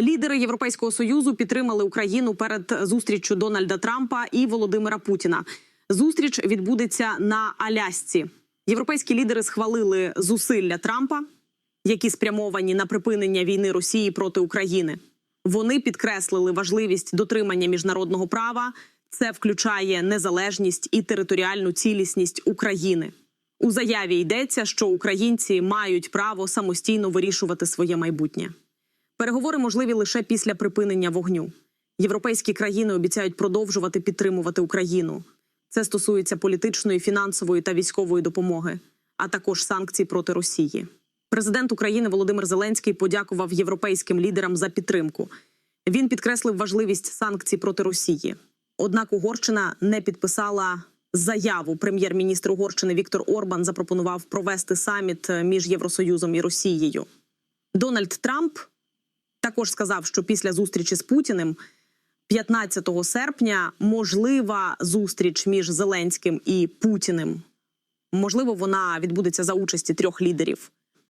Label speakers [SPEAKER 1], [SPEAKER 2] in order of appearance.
[SPEAKER 1] Лідери Європейського союзу підтримали Україну перед зустріччю Дональда Трампа і Володимира Путіна. Зустріч відбудеться на Алясці. Європейські лідери схвалили зусилля Трампа, які спрямовані на припинення війни Росії проти України. Вони підкреслили важливість дотримання міжнародного права. Це включає незалежність і територіальну цілісність України. У заяві йдеться, що українці мають право самостійно вирішувати своє майбутнє. Переговори можливі лише після припинення вогню. Європейські країни обіцяють продовжувати підтримувати Україну. Це стосується політичної, фінансової та військової допомоги, а також санкцій проти Росії. Президент України Володимир Зеленський подякував європейським лідерам за підтримку. Він підкреслив важливість санкцій проти Росії. Однак Угорщина не підписала заяву. Прем'єр-міністр Угорщини Віктор Орбан запропонував провести саміт між Євросоюзом і Росією. Дональд Трамп також сказав, що після зустрічі з Путіним 15 серпня можлива зустріч між Зеленським і Путіним. Можливо, вона відбудеться за участі трьох лідерів.